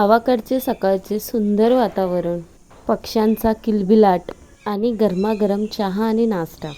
गावाकडचे सकाळचे सुंदर वातावरण पक्ष्यांचा किलबिलाट आणि गरमागरम चहा आणि नाश्ता.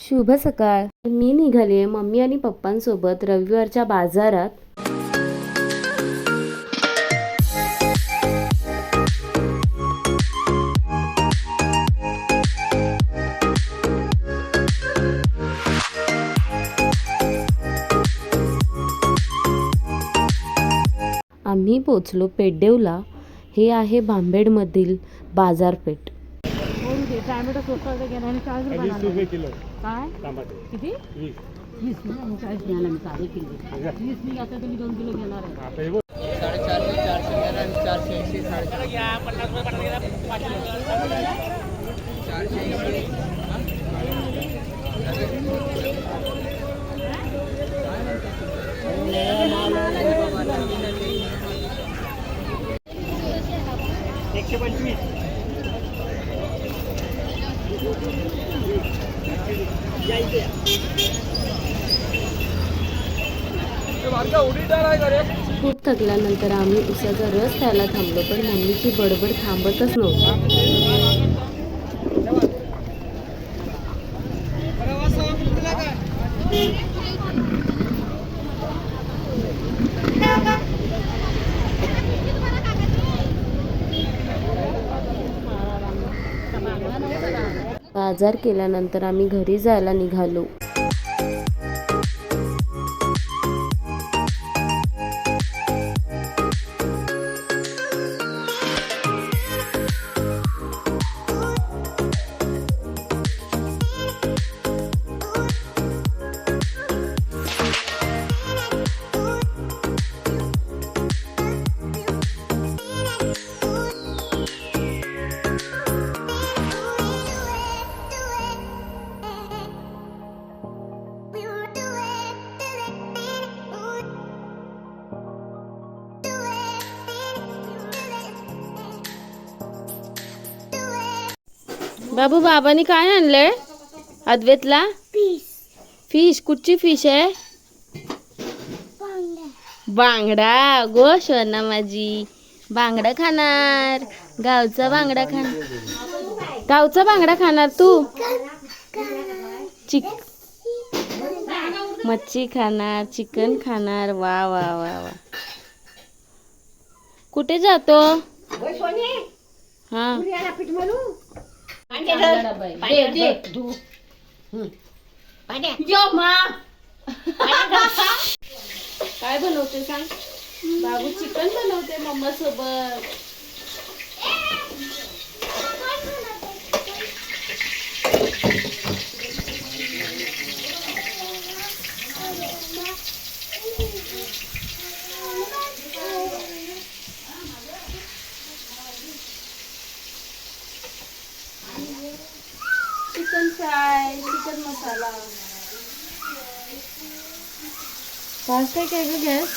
शुभ सकाळ. मी निघाले मम्मी आणि पप्पांसोबत रविवारच्या बाजारात आम्ही पोचलो पेड्डेवला हे आहे भांबेडमधील बाजारपेठ टॅमॅटो स्वस्त काय किती वीस चाळीस मी किलो वीस मी दोन किलो घेणार आहे हे एकशे पंचवीस. खूप थकल्यानंतर आम्ही उसाचा रस प्यायला थांबलो पण मम्मीची बडबड थांबतच नव्हती. बाजार केल्यानंतर आम्ही घरी जायला निघालो. बाबू बाबांनी काय आणलंय? अद्वैतला? फिश कुठची फिश आहे? बांगडा. गो ना माझी. बांगडा खाणार. गावचा बांगडा खाणार. गावचा बांगडा खाणार तू? चिक मच्छी खाणार चिकन खाणार. वा वा वा वा. कुठे जातो? हा. काय बनवते सांग? बाबू चिकन बनवते मम्मा सोबत चिकन फ्राय चिकन मसाला वाजतंय काय ग गॅस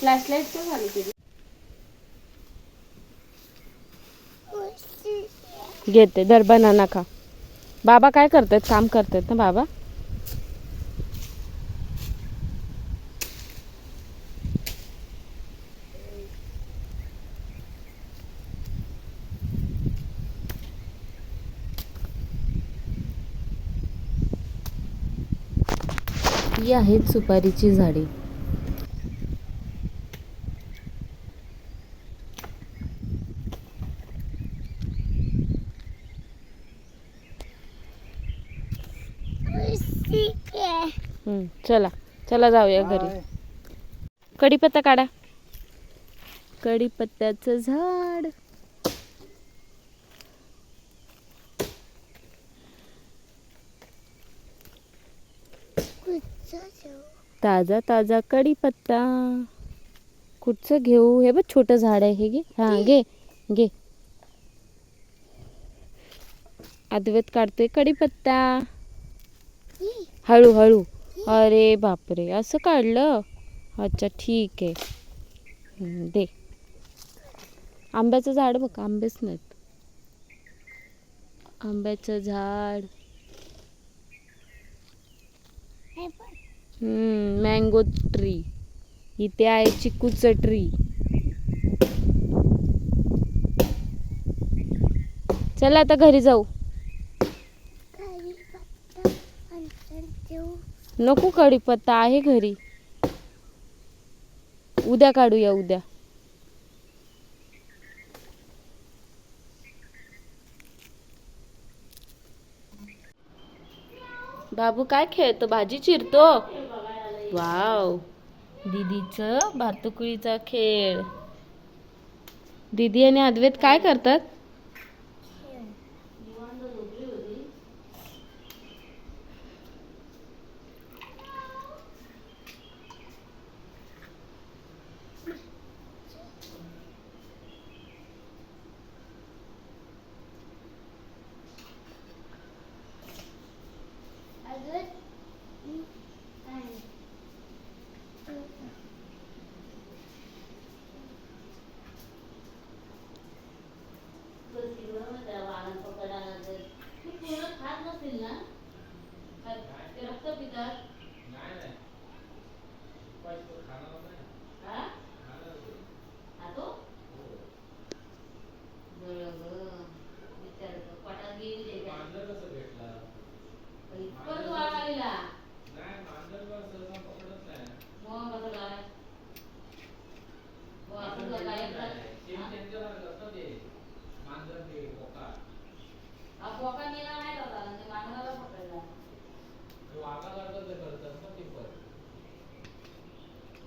फ्लॅशलाईट का झाली तुझी घेते दर बनाना खा। बाबा काय करतात? काम करतात ना बाबा? ही आहेत सुपारीची झाडे. हम्म, चला चला जाऊया घरी. कढीपत्ता काढा. कढीपत्त्याचं झाड. ताजा ताजा कढीपत्ता कुठचं घेऊ? हे बघ छोटं झाड आहे हे घे. हा घे. घे अद्वैत काढतोय कढीपत्ता हळू हळू अरे बापरे असं काढलं? अच्छा ठीक आहे. दे. आंब्याचं झाड बघ आंबेच नाहीत. आंब्याचं झाड. मँगो ट्री इथे आहे चिकूचं ट्री चला आता घरी जाऊ. नको कढीपत्ता आहे घरी. उद्या काढूया उद्या. बाबू काय खेळतो? भाजी चिरतो? वाव. दीदीचं भातुकळीचा खेळ. दीदी आणि अद्वैत काय करतात?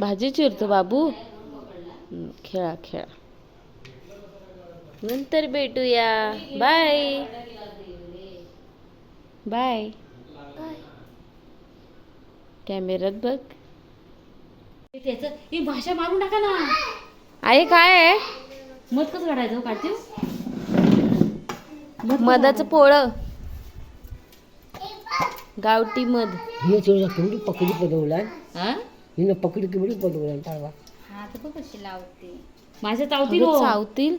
भाजी चिरतो बाबू. खेळा खेळा. नंतर भेटूया. बाय. बाय. कॅमेऱ्यात बघ. त्याचं ही भाषा मारून टाका ना. आहे काय मत कसं काढायचं हो, काढते मधाचं पोळं. गावठी मध. हिने थोडं केवढी पकडी हा हिनं पकडी केवढी पदवला ताळवा हात बघ कशी लावते. माझ्या चावती अगं, चावतील.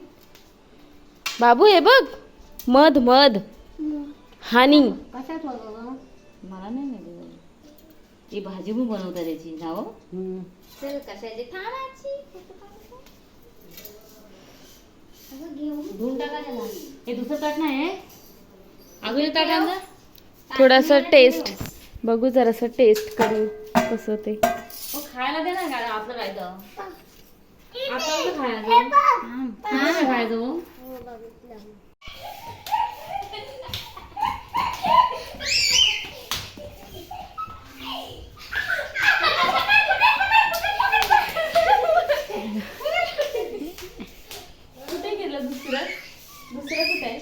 बाबू हे बघ. मध मध. हानी. कशात मला नाही माहिती ही भाजी पण बनवता त्याची नाव चल कशाची? थांबाची धुवून टाका त्याला. हे दुसरं ताट नाही आहे अगोदर ताट आणलं? थोडस टेस्ट बघू जरास टेस्ट करू कसं ते हो खायला दे ना आपलं काय तर. आपलं कसं खायचं आपलं काय खायचं हो? कुठे गेलं दुसरं दुसरं कुठे आहे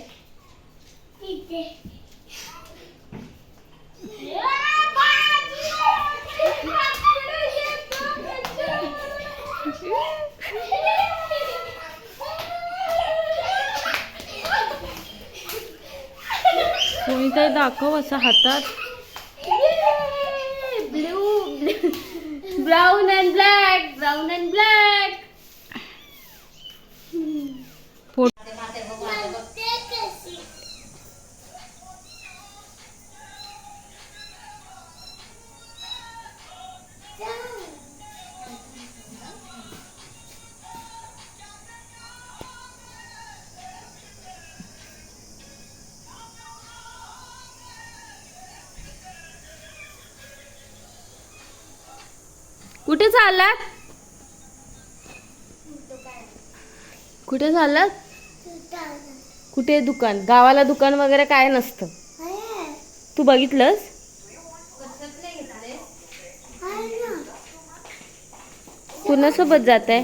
कोणीतरी दाखव असं हातात. Blue brown and black brown and black कुठे चाललात कुठे चाललात कुठे दुकान? गावाला दुकान वगैरे काय नसतं. तू बघितलंस? कुणासोबत जात आहे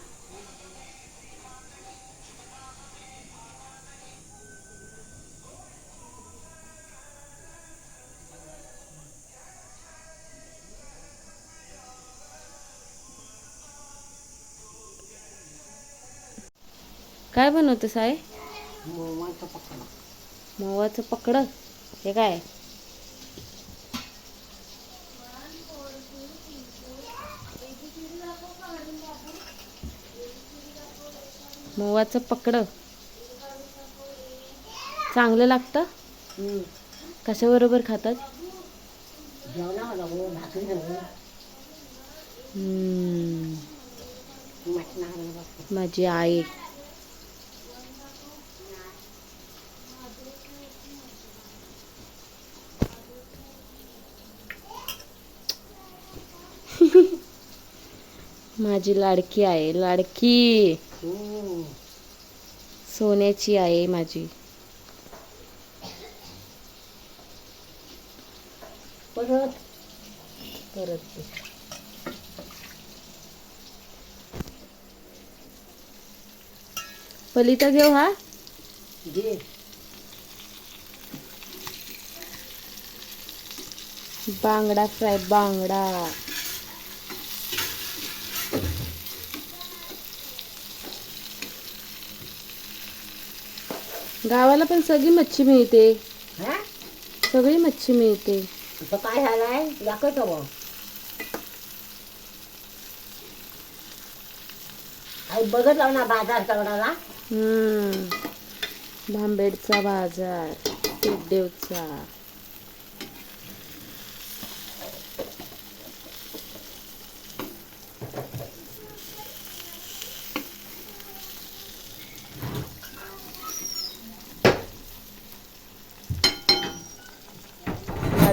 काय बनवते साय मोवाचं पकड. हे काय? मोवाचं पकड. चांगलं लागतं? कशाबरोबर खातात? हो माझी आई. माझी लाडकी आहे. लाडकी. सोन्याची आहे माझी. परत. परत ते. पलिता घेऊ हा? बांगडा फ्राय बांगडा. गावाला पण सगळी मच्छी मिळते. हा? सगळी मच्छी मिळते. आता काय झालाय? दाखवत हवं आई बघत लाव ना बाजार चवडाला हम्म. भांबेडचा बाजार पेडदेवचा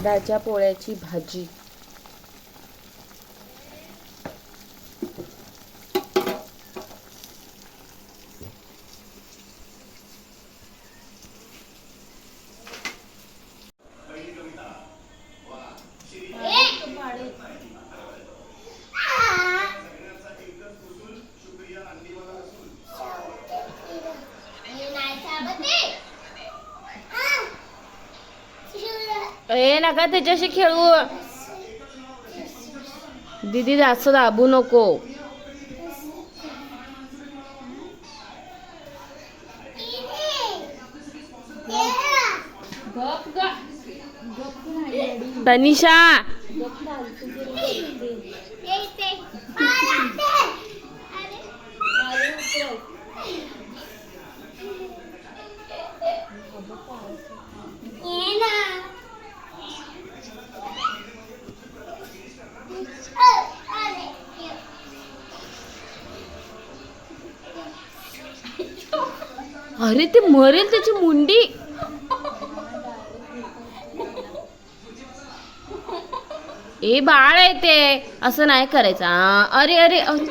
दादाच्या पोळ्याची भाजी. नका त्याच्याशी खेळू. दीदी जास्त दाबू नको. तनिषा अरे ते मरेल त्याची मुंडी. ए बाळ आहे ते. असं नाही करायचं. अरे अरे अरे.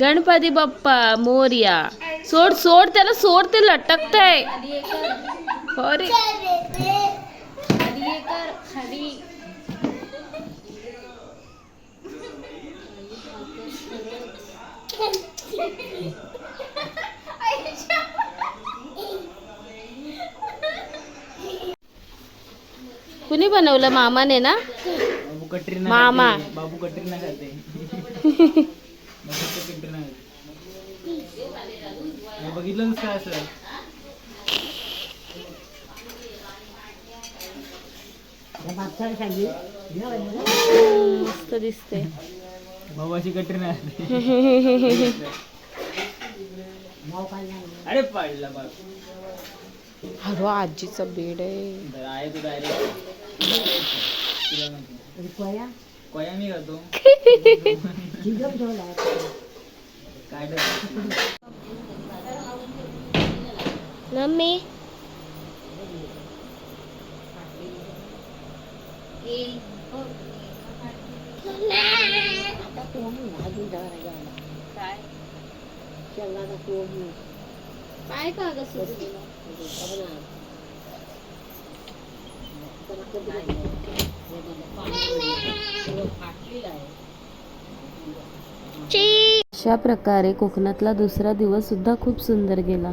गणपती बाप्पा मोर्या. सोड सोड त्याला सोड ते लटकतय. अरे. कुणी बनवलं मामाने ना? बाबू कटरीना मामा. बाबू कटरीना खाते. हे बघितलं काय असं? मस्त दिसते. कटरीना अरे पाडला आजीचा बेड आहे. कोया मी ठेवला काय मम्मी आता पोहून अजून जरा काय शेंगाचा पाय का? अशा प्रकारे कोकणातला दुसरा दिवस सुद्धा खूप सुंदर गेला.